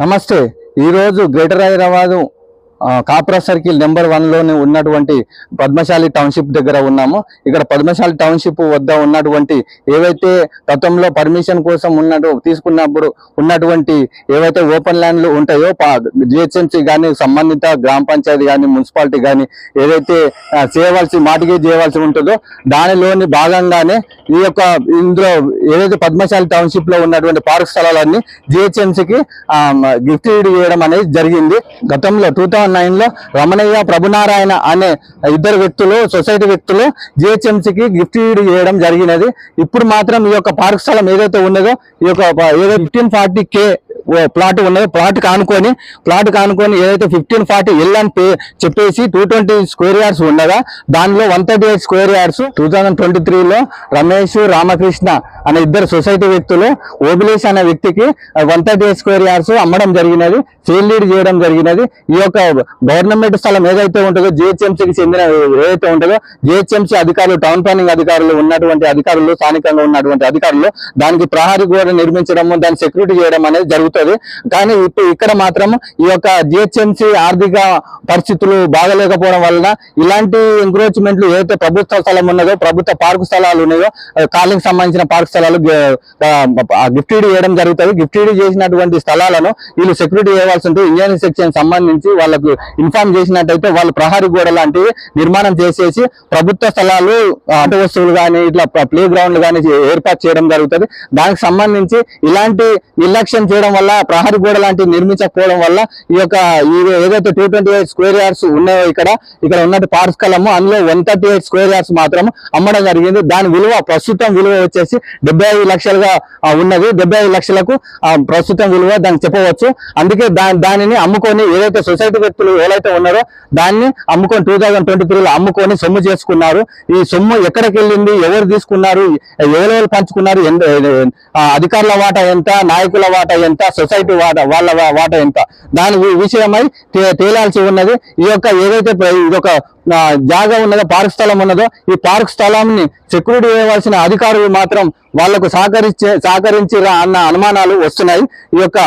నమస్తే. ఈరోజు greater Hyderabad Kapra circle number వన్లోని ఉన్నటువంటి పద్మశాలి టౌన్షిప్ దగ్గర ఉన్నాము. ఇక్కడ పద్మశాలి టౌన్షిప్ వద్ద ఉన్నటువంటి ఏవైతే గతంలో పర్మిషన్ కోసం ఉన్నట్టు తీసుకున్నప్పుడు ఉన్నటువంటి ఏవైతే ఓపెన్ ల్యాండ్లు ఉంటాయో జిహెచ్ఎంసీ కానీ సంబంధిత గ్రామ పంచాయతీ కానీ మున్సిపాలిటీ కానీ ఏదైతే చేయవలసి మాటికి చేయవలసి ఉంటుందో దానిలోని భాగంగానే ఈ యొక్క ఇందులో ఏదైతే పద్మశాలి టౌన్షిప్లో ఉన్నటువంటి పార్క్ స్థలాలన్నీ జిహెచ్ఎంసీకి గిఫ్ట్ చేయడం అనేది జరిగింది. గతంలో టూ థౌజండ్ నైన్లో రమణయ్య ప్రభునారాయణ అనే ఇద్దరు వ్యక్తులు సొసైటీ వ్యక్తులు జిహెచ్ఎంసీకి గిఫ్ట్ చేయడం జరిగినది. ఇప్పుడు మాత్రం ఈ యొక్క పార్క్ స్థలం ఏదైతే ఉన్నదో ఈ యొక్క ఏదైతే ఫిఫ్టీన్ ఫార్టీ కే ప్లాట్ ఉన్నదో. ప్లాట్ కానుకొని ప్లాట్ కానుకొని ఏదైతే ఫిఫ్టీన్ ఫార్టీ ఎల్ అని పే చెప్పేసి టూ ట్వంటీ స్క్వేర్ యార్డ్స్ ఉండగా దానిలో one thirty eight square yards two thousand twenty త్రీలో రమేష్ రామకృష్ణ అనే ఇద్దరు సొసైటీ వ్యక్తులు ఓబిలేష్ అనే వ్యక్తికి one thirty eight square yards అమ్మడం జరిగినది. సేల్ లీడ్ చేయడం జరిగినది. ఈ యొక్క గవర్నమెంట్ స్థలం ఏదైతే ఉంటుందో జిహెచ్ఎంసీకి చెందిన ఏదైతే ఉంటుందో జిహెచ్ఎంసీ అధికారులు టౌన్ ప్లానింగ్ అధికారులు ఉన్నటువంటి అధికారులు స్థానికంగా ఉన్నటువంటి అధికారులు దానికి ప్రహారీ గోడ నిర్మించడము దాన్ని సెక్యూరిటీ చేయడం అనేది జరుగుతుంది. కానీ ఇప్పుడు ఇక్కడ మాత్రం ఈ యొక్క జిహెచ్ఎంసీ ఆర్థిక పరిస్థితులు బాగలేకపోవడం వలన ఇలాంటి ఎంక్రోచ్మెంట్లు ఏదైతే ప్రభుత్వ స్థలం ఉన్నదో ప్రభుత్వ పార్కు స్థలాలు ఉన్నాయో కాలనీకి సంబంధించిన పార్క్ స్థలాలు గిఫ్ట్ చేయడం జరుగుతుంది. గిఫ్ట్ చేసినటువంటి స్థలాలను వీళ్ళు సెక్యూరిటీ చేయవలసి ఉంటుంది. ఇంజనీరింగ్ సెక్షన్ సంబంధించి వాళ్ళకు ఇన్ఫార్మ్ చేసినట్టయితే వాళ్ళు ప్రహారీ గోడ లాంటివి నిర్మాణం చేసేసి ప్రభుత్వ స్థలాలు ఆట వస్తువులు కానీ ఇట్లా ప్లే గ్రౌండ్లు కానీ ఏర్పాటు చేయడం జరుగుతుంది. దానికి సంబంధించి ఇలాంటి నిర్లక్ష్యం చేయడం వల్ల ప్రహరీ గోడ లాంటివి నిర్మించకపోవడం వల్ల ఈ యొక్క ఈ ఏదైతే two twenty eight square yards ఉన్నాయో ఇక్కడ ఇక్కడ ఉన్నట్టు పార్స్కలము అందులో one thirty eight square yards మాత్రం అమ్మడం జరిగింది. దాని విలువ ప్రస్తుతం విలువ వచ్చేసి డెబ్బై ఐదు లక్షలుగా ఉన్నది. డెబ్బై ఐదు లక్షలకు ప్రస్తుతం విలువ దానికి చెప్పవచ్చు. అందుకే దానిని అమ్ముకొని ఏదైతే సొసైటీ వ్యక్తులు ఎవరైతే ఉన్నారో దాన్ని అమ్ముకొని టూ థౌజండ్ ట్వంటీ త్రీలో అమ్ముకొని సొమ్ము చేసుకున్నారు. ఈ సొమ్ము ఎక్కడికి వెళ్ళింది ఎవరు తీసుకున్నారు ఎవరెవరు పంచుకున్నారు ఆ, అధికారుల వాటా ఎంత నాయకుల వాటా ఎంత సొసైటీ వాటా వాళ్ళ వాట వాటా ఎంత? దాని విషయమై తే- తేలాల్సి ఉన్నది. ఈ యొక్క ఏదైతే ఇదొక జాగా ఉన్నదో పార్క్ స్థలం ఉన్నదో ఈ పార్క్ స్థలాన్ని సెక్యూరిటీ చేయవలసిన అధికారులు మాత్రం వాళ్ళకు సహకరించే సహకరించిరా అన్న అనుమానాలు వస్తున్నాయి. ఈ యొక్క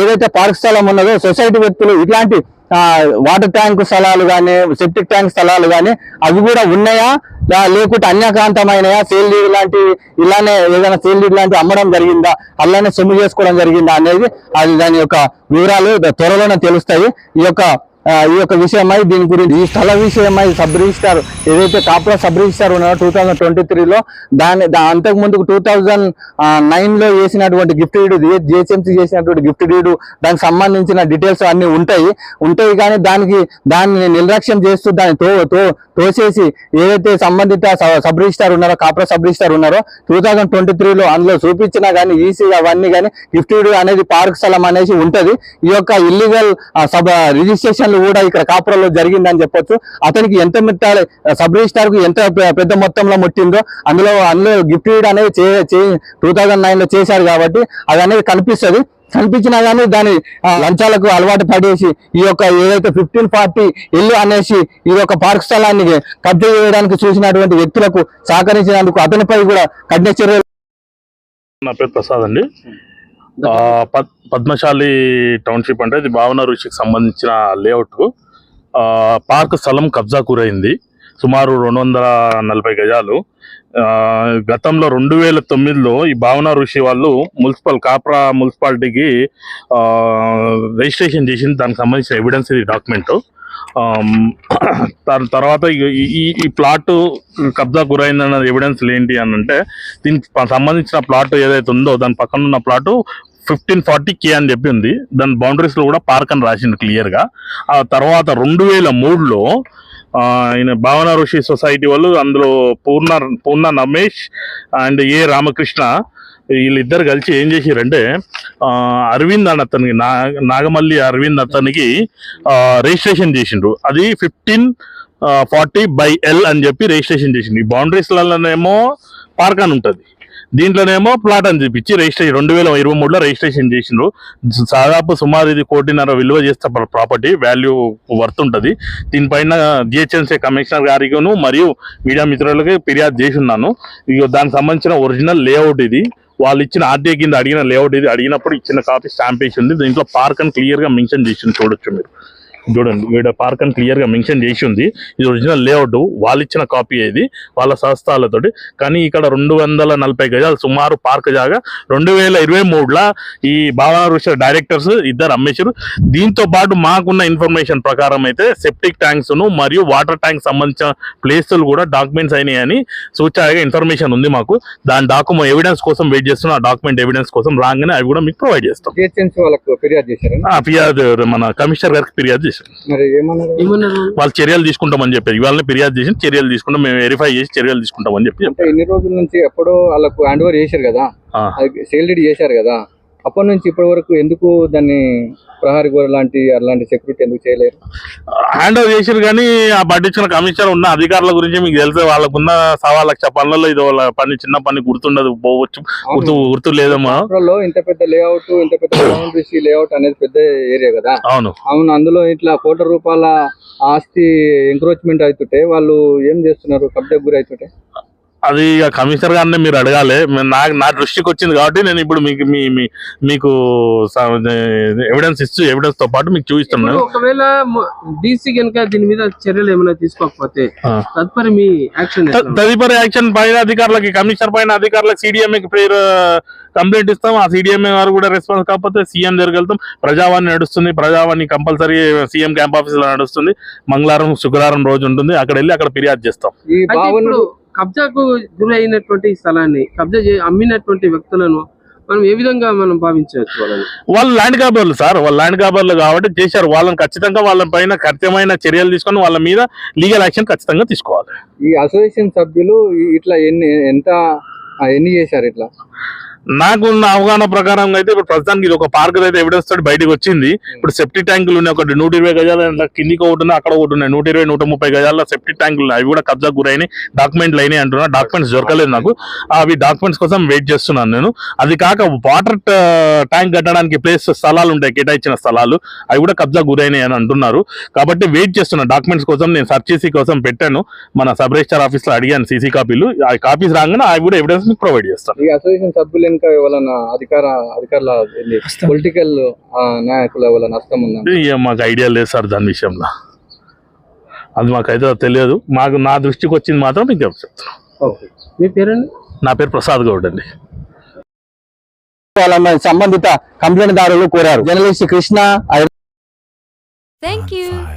ఏదైతే పార్క్ స్థలం ఉన్నదో సొసైటీ వ్యక్తులు ఇట్లాంటి వాటర్ ట్యాంక్ స్థలాలు కానీ సెప్టిక్ ట్యాంక్ స్థలాలు కానీ అవి కూడా ఉన్నాయా? లేకుంటే అన్యకాంతమైన సేల్ డీడ్ లాంటి ఇలానే ఏదైనా సేల్ డీడ్ లాంటి అమ్మడం జరిగిందా? అలానే సొమ్ము చేసుకోవడం జరిగిందా అనేది అది దాని యొక్క వివరాలు త్వరలోనే తెలుస్తాయి. ఈ యొక్క ఈ యొక్క విషయమై దీని గురించి ఈ స్థల విషయమై సబ్ రిజిస్టార్ ఏదైతే కాపుల సబ్ రిజిస్టార్ ఉన్నారో టూ థౌజండ్ ట్వంటీ త్రీలో దాని దా- అంతకు ముందు టూ థౌజండ్ నైన్లో చేసినటువంటి గిఫ్ట్ డీడు జిహెచ్ఎంసీ చేసినటువంటి గిఫ్ట్ డీడు దానికి సంబంధించిన డీటెయిల్స్ అన్నీ ఉంటాయి. ఉంటాయి కానీ దానికి దాన్ని నిర్లక్ష్యం చేస్తూ దాన్ని తో తో తోసేసి ఏదైతే సంబంధిత సబ్ రిజిస్టార్ ఉన్నారో కాపుల సబ్ రిజిస్టార్ ఉన్నారో టూ థౌజండ్ ట్వంటీ త్రీలో అందులో చూపించినా కానీ ఈసీ అవన్నీ కానీ గిఫ్ట్ డీడు అనేది పార్క్ స్థలం అనేసి ఉంటుంది. ఈ యొక్క ఇల్లీగల్ సబ్ రిజిస్ట్రేషన్లు కూడా ఇక్కడ కాపురంలో జరిగిందని చెప్పొచ్చు. అతనికి ఎంత ముట్టాలి సబ్ రిజిస్టార్కు ఎంత పెద్ద మొత్తంలో ముట్టిందో అందులో అందులో గిఫ్ట్ డీడ్ అనేది టూ థౌజండ్ నైన్లో చేశారు కాబట్టి అది అనేది కనిపిస్తుంది. కనిపించినా కానీ దాని లంచాలకు అలవాటు పడేసి ఈ యొక్క ఏదైతే ఫిఫ్టీన్ ఫార్టీ ఇల్లు అనేసి ఈ యొక్క పార్క్ స్థలాన్ని కబ్జా చేయడానికి చూసినటువంటి వ్యక్తులకు సహకరించినందుకు అతనిపై కూడా కఠిన చర్యలు నా పేరు ప్రసాద్ అండి. పద్మశాలి టౌన్షిప్ అంటే ఇది భావన ఋషికి సంబంధించిన లేఅవుట్. పార్క్ స్థలం కబ్జా కూరైంది సుమారు రెండు వందల నలభై గజాలు. గతంలో రెండు వేల తొమ్మిదిలో ఈ భావన ఋషి వాళ్ళు మున్సిపల్ కాప్రా మున్సిపాలిటీకి రిజిస్ట్రేషన్ చేసింది. దానికి సంబంధించిన ఎవిడెన్స్ ఇది డాక్యుమెంట్. దాని తర్వాత ఈ- ఈ- ప్లాట్ కబ్జా గురైందన్న ఎవిడెన్స్ ఏంటి అని అంటే దీనికి సంబంధించిన ప్లాట్ ఏదైతే ఉందో దాని పక్కన ఉన్న ప్లాట్ ఫిఫ్టీన్ ఫార్టీ కే అని చెప్పి ఉంది. దాని బౌండరీస్లో కూడా పార్క్ అని రాసింది క్లియర్గా ఆ తర్వాత రెండు వేల మూడులో ఆయన భావన ఋషి సొసైటీ వాళ్ళు అందులో పూర్ణ పూర్ణ రమేష్ అండ్ ఏ రామకృష్ణ వీళ్ళిద్దరు కలిసి ఏం చేసిరంటే అరవింద్ అని అతనికి నా నాగమల్లి అరవింద్ అతనికి రిజిస్ట్రేషన్ చేసిండ్రు. అది ఫిఫ్టీన్ ఫార్టీ బై ఎల్ అని చెప్పి రిజిస్ట్రేషన్ చేసింది ఈ బౌండరీస్లలోనేమో పార్క్ అని ఉంటుంది. దీంట్లోనేమో ప్లాట్ అని చూపించి రిజిస్ట్రేషన్ రెండు వేల ఇరవై మూడులో రిజిస్ట్రేషన్ చేసిండ్రు. దాదాపు సుమారు ఇది కోటిన్నర విలువ చేస్తే ప్రాపర్టీ వాల్యూ వర్త్ ఉంటుంది. దీనిపైన జిహెచ్ఎంసీ కమిషనర్ గారికిను మరియు మీడియా మిత్రులకి ఫిర్యాదు చేసి ఉన్నాను. ఇక దానికి సంబంధించిన ఒరిజినల్ లేఅవుట్ ఇది. వాళ్ళు ఇచ్చిన ఆర్డీఏ కింద అడిగిన లేఅవుట్ ఇది. అడిగినప్పుడు ఇచ్చిన కాపీ స్టాంప్ వేసి ఉంది. దీంట్లో పార్క్ అని క్లియర్గా మెన్షన్ చేసి చూడొచ్చు మీరు. చూడండి వీడ పార్క్ అని క్లియర్గా మెన్షన్ చేసి ఉంది ఇది ఒరిజినల్ లేఅవుట్ వాళ్ళు ఇచ్చిన కాపీ ఇది వాళ్ళ సంస్థలతోటి కానీ ఇక్కడ రెండు వందల నలభై గజాలు సుమారు పార్క్ జాగా రెండు వేల ఇరవై మూడులో ఈ భావన డైరెక్టర్స్ ఇద్దరు అమ్మేశారు దీంతో పాటు మాకున్న ఇన్ఫర్మేషన్ ప్రకారం అయితే సెప్టిక్ ట్యాంక్స్ను మరియు వాటర్ ట్యాంక్ సంబంధించిన ప్లేసులు కూడా డాక్యుమెంట్స్ అయినాయని సూచాయిగా ఇన్ఫర్మేషన్ ఉంది మాకు. దాని డాక్యుమెంట్ ఎవిడెన్స్ కోసం వెయిట్ చేస్తున్నాం. ఆ డాక్యుమెంట్ ఎవిడెన్స్ కోసం రాగానే అవి కూడా మీకు ప్రొవైడ్ చేస్తాం. ఫిర్యాదు మన కమిషనర్ గారికి ఫిర్యాదు చేశాం మరి ఏమన్నారు? ఏమన్నారు? వాళ్ళు చర్యలు తీసుకుంటామని చెప్పి ఇవాళ ఫిర్యాదు చేసి చర్యలు తీసుకుంటాం మేము వెరిఫై చేసి చర్యలు తీసుకుంటామని చెప్పి అంటే ఇన్ని రోజుల నుంచి ఎప్పుడో వాళ్ళకు హ్యాండ్ ఓవర్ చేశారు కదా? సేల్ డీడ్ చేశారు కదా? అప్పటి నుంచి ఇప్పటి వరకు ఎందుకు దాన్ని ప్రహారీ గోడ లాంటి అలాంటి సెక్యూరిటీ ఎందుకు చేయలేరు హ్యాండ్ ఓవర్ చేసారు కానీ ఆ పట్టించిన కమిషనర్ ఉన్న అధికారుల గురించి మీకు తెలిసే వాళ్ళకున్న సవా లక్ష పనులలో ఇది వాళ్ళ పని చిన్న పని గుర్తుండదు పోవచ్చు గుర్తు గుర్తు లేదమ్మా ఇంత పెద్ద లేఅవుట్ ఇంత పెద్ద బౌండరీస్ లేఅవుట్ అనేది పెద్ద ఏరియా కదా. అవును. అవును అందులో ఇట్లా కోట్ల రూపాయల ఆస్తి ఎంక్రోచ్మెంట్ అవుతుంటే వాళ్ళు ఏం చేస్తున్నారు? కబ్జాకు గురి అవుతుంటే అది ఇక కమిషనర్ గారిని మీరు అడగాలి. మే- నా దృష్టికి వచ్చింది కాబట్టి నేను ఇప్పుడు మీకు మీ మీకు ఎవిడెన్స్ ఇస్తూ ఎవిడెన్స్తో పాటు మీకు చూపిస్తున్నాను ఒకవేళ డీసీ కనుక దీని మీద చర్యలు ఏమైనా తీసుకోకపోతే. తదుపరి మీ యాక్షన్ తదుపరి యాక్షన్ పైన అధికారులకి కమిషనర్ పైన అధికారులకు సిడిఎంఏకి పేరు కంప్లైంట్ ఇస్తాం. ఆ సిడిఎంఏ వారు కూడా రెస్పాన్స్ కాకపోతే సీఎం దగ్గరికి వెళ్తాం. ప్రజావాణి నడుస్తుంది. ప్రజావాణి కంపల్సరీ సీఎం క్యాంప్ ఆఫీస్లో నడుస్తుంది. మంగళవారం శుక్రవారం రోజు ఉంటుంది. అక్కడ వెళ్ళి అక్కడ ఫిర్యాదు చేస్తాం. కబ్జాకు గురి అయినటువంటి ఈ స్థలాన్ని కబ్జా అమ్మినటువంటి వ్యక్తులను మనం ఏ విధంగా మనం భావించవచ్చు వాళ్ళని? వాళ్ళు ల్యాండ్ కాబర్లు సార్ వాళ్ళు ల్యాండ్ కాబర్లు కాబట్టి చేశారు. వాళ్ళని ఖచ్చితంగా వాళ్ళ పైన కఠినమైన చర్యలు తీసుకొని వాళ్ళ మీద లీగల్ యాక్షన్ ఖచ్చితంగా తీసుకోవాలి. ఈ అసోసియేషన్ సభ్యులు ఇట్లా ఎన్ని ఎంత ఎన్ని చేశారు ఇట్లా? నాకున్న అవగాహన ప్రకారం అయితే ఇప్పుడు ప్రస్తుతానికి ఇది ఒక పార్క్ అయితే ఎవిడెన్స్ తోటి బయటకు వచ్చింది. ఇప్పుడు సెప్టీ ట్యాంకులు ఉన్నాయి. ఒకటి నూట ఇరవై గజాల కిందికి ఒకటి ఉన్నాయి అక్కడ ఒకటి ఉన్నాయి. నూట ఇరవై నూట ముప్పై గజాల సెప్టీ ట్యాంకులు అవి కూడా కబ్జా గురైనాయి. డాక్యుమెంట్లు అయినాయి అంటున్నా. డాక్యుమెంట్స్ దొరకలేదు నాకు. అవి డాక్యుమెంట్స్ కోసం వెయిట్ చేస్తున్నాను నేను. అది కాక వాటర్ ట్యాంక్ uh, కట్టడానికి ప్లేస్ స్థలాలు ఉంటాయి. కేటాయించిన స్థలాలు. అవి కూడా కబ్జా గురైనాయి అని అంటున్నారు. కాబట్టి వెయిట్ చేస్తున్నా. డాక్యుమెంట్స్ కోసం నేను సర్చ్ చేసి కోసం పెట్టాను. మన సబ్ రిజిస్టర్ ఆఫీస్లో అడిగాను సీసీ కాపీలు. ఆ కాపీస్ రాగానే అవి కూడా ఎవిడెన్స్ మీకు ప్రొవైడ్ చేస్తాను. అసోసియేషన్ సభ్యులు ఇంకా ఎవరైనా అధికార అధికారుల పొలిటికల్ నాయకుల ఎవరైనా నష్టం ఉందా? మాకు ఐడియా లేదు సార్ దాని విషయంలో. అది మాకైతే తెలియదు. మాకు నా దృష్టికి వచ్చింది మాత్రం మీకు చెప్తాను. ఓకే. మీ పేరండి? నా పేరు ప్రసాద్ గౌడ్ అండి. వాళ్ళ సంబంధిత కంప్లైంట్ దారులు కోరారు. Journalist Krishna you. Five.